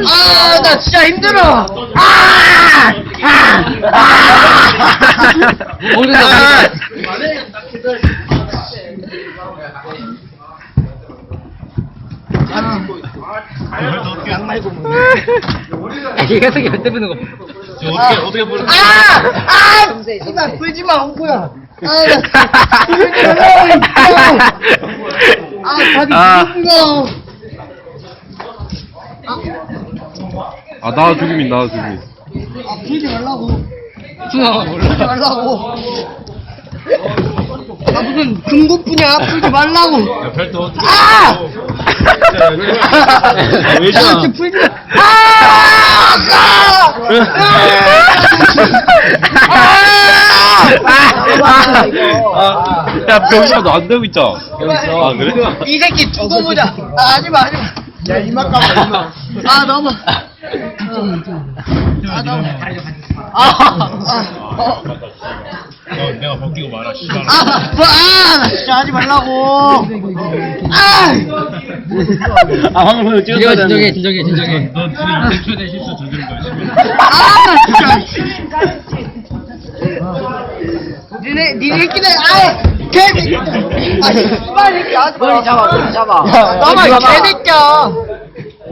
아, 나 진짜 힘들어. 아! 아! 아! 모르겠어. 이 녀석이 몇 대부는 거. 어떻게 어떻게 부르? 아! 아! 씨발, 불지 마, 엉구야. 아, 나 말라고 했어. 아, 다리 아. 불어. 아, 나 죽이민, 나 죽이민. 아, 불지 말라고. 불지 몰라. 말라고. 아, 무슨 금고프냐? 불지 말라고. 별도 어떻게? 아! 왜 야, 저? 이렇게 불지 마. 아! 아! 야, 병신아, 너안 되고 있잖아. 아, 그래? 이 새끼 두고 보자. 아, 하지 마, 하지 마. 야, 이만 까봐, 이만. 아, 너무. 아, 너무. 아, 아, 어. 어, 내가 벗기고 말아. 씨발. 아, 뭐, 아, 나 진짜 하지 말라고. 아! 아 방금 진정해, 진정해, 진정해, 진정해. 너 지금 인생 최대 실수 저지른 거야 지금. 아, 나 진짜. 니네, 니네 새끼들, 아, 개새끼들. 아, 씨발, 새끼 하지 마. 머리 잡아, 머리 잡아. 나만 개새끼야.